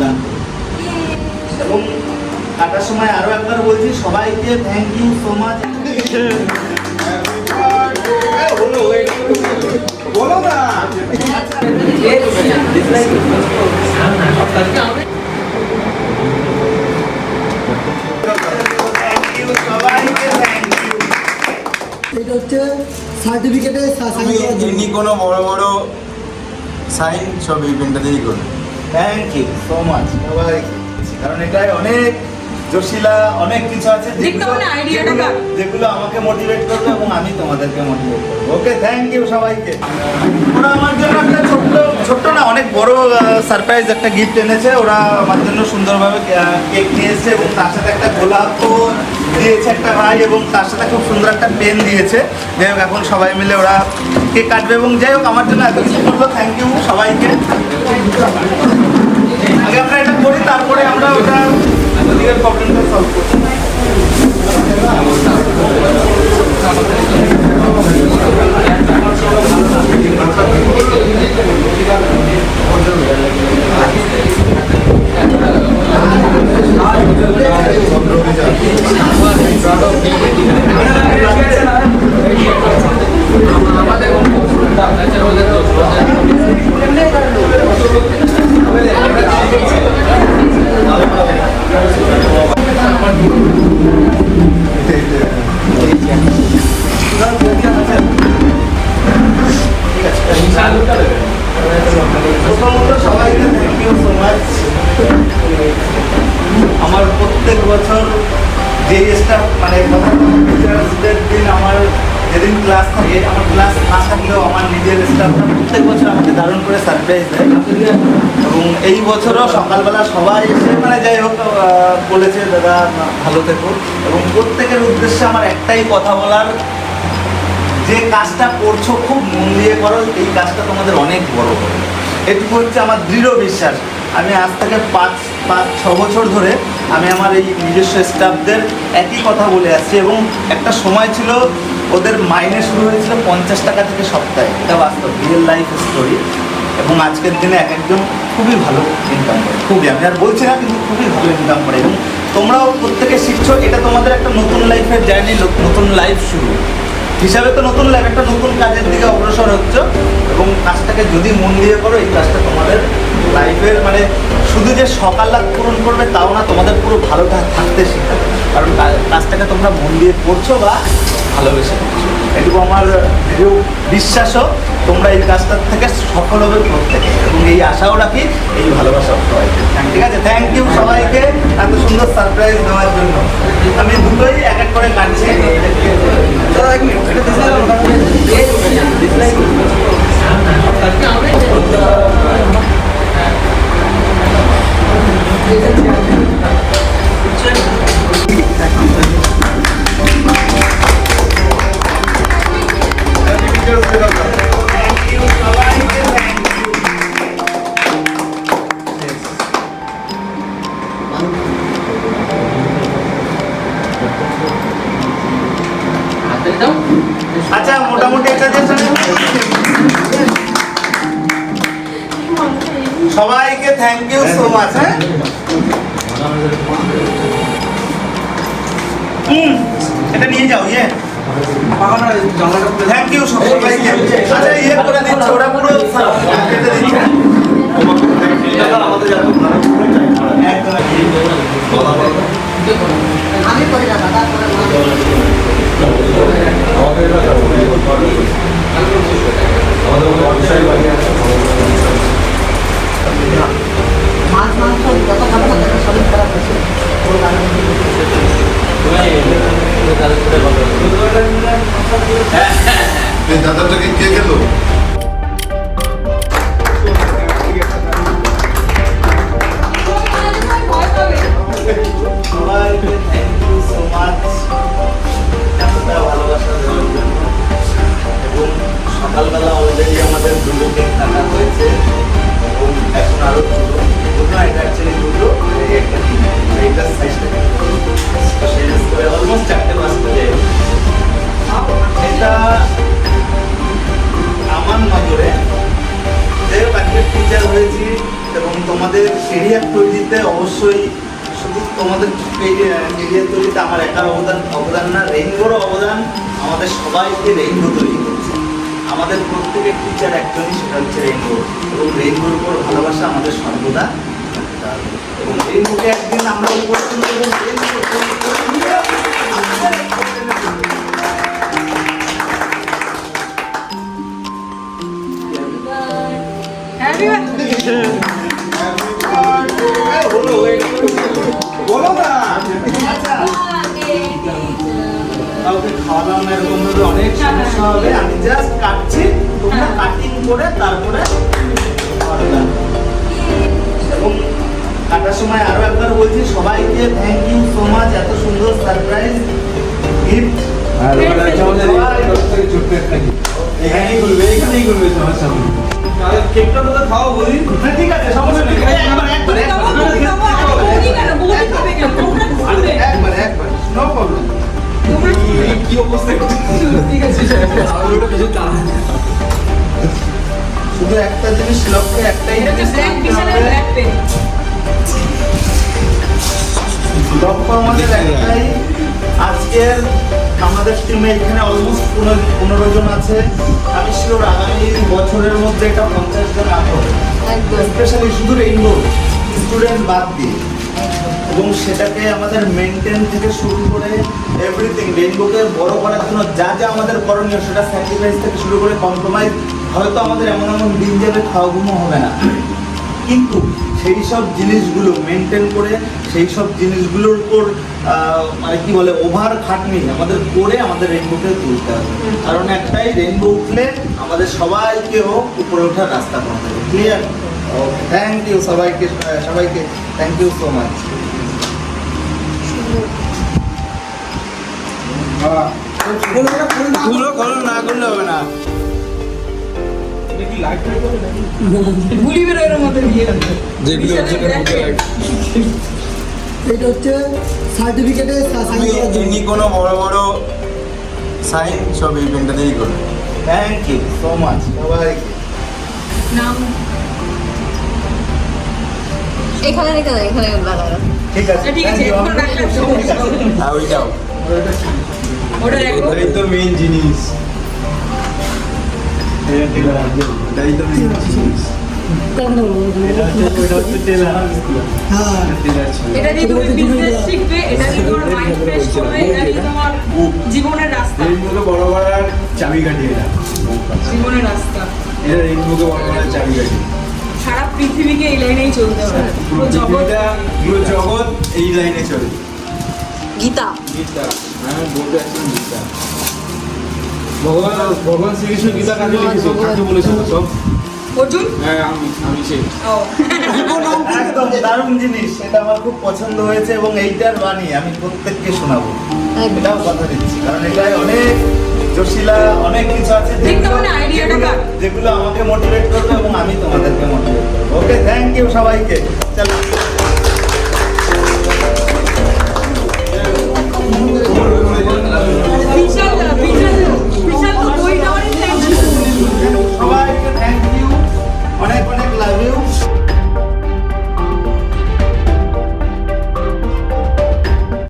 করুন এবং কাটার সময় আরও একবার বলছি সবাইকে থ্যাংক ইউ সো মাচ বলো না এটা হচ্ছে সার্টিফিকেটে সাইন করার জন্য কোনো বড় বড় সাইন সব এই পেনটাতেই করো। থ্যাংক ইউ সো মাচ কারণ এটাই অনেক জটিলা অনেক কিছু আছে যেগুলো- আমাকে মোটিভেট করবে এবং আমি তোমাদেরকে মোটিভেট করব। ওকে থ্যাংক ইউ সবাইকে। ওরা আমার জন্য একটা ছোট্ট ছোট্ট না অনেক বড় সারপ্রাইজ একটা গিফট এনেছে। ওরা আমার জন্য সুন্দরভাবে কেক নিয়ে এসেছে এবং তার সাথে একটা গোলাপও দিয়েছে একটা ভাই এবং তার সাথে খুব সুন্দর একটা পেন দিয়েছে। যাই হোক এখন সবাই মিলে ওরা কেক কাটবে এবং যাই হোক আমার জন্য এত কিছু করল। থ্যাংক ইউ সবাইকে। আমরা এটা করি তারপরে আমরা ওটা প্রবলেমটা সলভ করছি। নিজের প্রত্যেক বছর আমাকে দারুণ করে সারপ্রাইজ দেয়। এবং এই বছরও সকালবেলা সবাই এসে মানে যাই হোক বলেছে, দাদা ভালো থেকো। এবং প্রত্যেকের উদ্দেশ্যে আমার একটাই কথা বলার, যে কাজটা করছ, খুব মন দিয়ে করো, এই কাজটা তোমাদের অনেক বড় এটুকু হচ্ছে আমার দৃঢ় বিশ্বাস। আমি আজ থেকে পাঁচ পাঁচ, ছ বছর ধরে আমি আমার এই নিজস্ব স্টাফদের একই কথা বলে আসছি এবং একটা সময় ছিল ওদের মাইনে শুরু হয়েছিল পঞ্চাশ টাকা থেকে সপ্তাহে। এটা বাস্তব রিয়েল লাইফ স্টোরি এবং আজকের দিনে এক একজন খুবই ভালো ইনকাম করে। খুবই, আমি আর বলছি না কিন্তু খুবই ভালো ইনকাম করে। এবং তোমরাও প্রত্যেকে শিখছো, এটা তোমাদের একটা নতুন লাইফের জার্নি নতুন লাইফ শুরু। হিসাবে তো নতুন লাইফ একটা নতুন কাজের দিকে অগ্রসর হচ্ছ। এবং কাজটাকে যদি মন দিয়ে করো, এই কাজটা তোমাদের লাইফের মানে শুধু যে সকাল লাভ পূরণ করবে তাও না, তোমাদের পুরো ভালো থাকতে শেখাবে। কারণ কাজটাকে তোমরা মন দিয়ে করছ বা ভালোবেসে এটুকু আমার দৃঢ় বিশ্বাসও তোমরা এই কাজটার থেকে সফল হবে প্রত্যেকে। এবং এই আশাও রাখি, এই ভালোবাসা সবাইকে। ঠিক আছে? থ্যাংক ইউ সবাইকে। আচ্ছা মোটামুটি একটা সবাইকে থ্যাংক ইউ সো মাচ হ্যাঁ? হুম, এটা নিয়ে যাও ইয়ে। থ্যাংক ইউ সবাইকে। আচ্ছা ইয়ে করে দিচ্ছে ওরা পুরো কেটে দিচ্ছে। আমি করি করে না। মাছ মাংস যত খাবার থাকে শরীর খারাপ হয়েছে দাদাটাকে কে গেল সকালবেলা অলরেডি আমাদের দুটো কেক কাটা হয়েছে। এবং এখন আরও দুটো। দুটো এটা অ্যাকচুয়ালি দুটো একটা তিন এইটার সাইজটা শেষ করে অলমোস্ট চারটে মাস করে এটা আমার নজরে যে পাখির টিচার হয়েছি এবং তোমাদের কেরিয়ার তৈরিতে অবশ্যই শুধু তোমাদের কেরিয়ার তৈরিতে আমার একার অবদান অবদান না রেইনবোরও অবদান, আমাদের সবাইকে রেইনবো তৈরি আমাদের প্রত্যেকের টিচার একজনই সেটা হচ্ছে রেনবো এবং রেইনবোর উপর ভালোবাসা আমাদের সর্বদা। এবং রেনবোকে একদিন আমরা উপস্থিত এবং না অনেক সমস্যা হবে। আমি জাস্ট কাটছি তোমরা কাটিং করে তারপরে কাটার সময় আরও একবার বলছি সবাইকে থ্যাংক ইউ সো মাচ এত সুন্দর সারপ্রাইজ গিফট। এখানেই করবে এখানেই করবে তোমার সামনে কেকটা তো খাওয়া বলি? ঠিক আছে সমস্যা নেই। একবার একবার একবার একবার নো প্রবলেম কি অবস্থা শুধু একটা জিনিস লক্ষ্যে একটাই। লক্ষ্য আমাদের একটাই। আজকের আমাদের টিমে এখানে অলমোস্ট পনেরো জন আছে। আমি শিওর আগামী বছরের মধ্যে এটা পঞ্চাশ জন আরও স্পেশালি শুধু রেইনবো স্টুডেন্ট বাদ দিয়ে। এবং সেটাকে আমাদের মেনটেন থেকে শুরু করে এভরিথিং রেইনবোকে বড় করার জন্য যা যা আমাদের করণীয় সেটা স্যাক্রিফাইস থেকে শুরু করে কম্প্রোমাইজ হয়তো আমাদের এমন এমন দিন যাবে খাওয়া ঘুমও হবে না। কিন্তু সেই সব জিনিসগুলো মেনটেন করে, সেই সব জিনিসগুলোর উপর মানে কি বলে ওভার খাটনি আমাদের করে আমাদের রেইনবোকে তুলতে হবে। কারণ একটাই রেইনবো উঠলে আমাদের সবাইকেও উপরে ওঠার রাস্তা পাওয়া যাবে ক্লিয়ার থ্যাংক ইউ সবাইকে সবাইকে থ্যাংক ইউ সো মাচ করো না করলে হবে না। এটা হচ্ছে সার্টিফিকেটে সাইন যিনি কোনো বড় বড় সাইন সব এই পেনটাতেই করবে থ্যাংক ইউ সো মাচ নাম? এখানে এখানে এখানে ঠিক আছে ঠিক আছে, thank you, এখন রাখলাম। ঠিক আছে হ্যাঁ ওইটাও। ওটাই তো মেইন জিনিস তো মেইন জিনিস হ্যাঁ জীবনের রাস্তা। বড় এটা জীবনের রাস্তা। এটা রেইনবোকে বড় সারা পৃথিবীকে এই লাইনেই চলতে হবে। পুরো জগৎ। এই লাইনে চলে গীতা। গীতা হ্যাঁ বলতে একদম গীতা। ভগবান ভগবান শ্রীকৃষ্ণ গীতা কাকে লিখেছে? কাকে বলেছিল সব? অর্জুন? হ্যাঁ আমি আমি সেই। একদম দারুণ জিনিস এটা আমার খুব পছন্দ হয়েছে এবং এইটার বাণী আমি প্রত্যেককে শোনাবো। এটাও কথা দিচ্ছি কারণ এটাই অনেক কিছু আছে মানে যেগুলো আমাকে মোটিভেট করবে এবং আমি তোমাদেরকে মোটিভেট করব। ওকে থ্যাংক ইউ সবাইকে। চলো।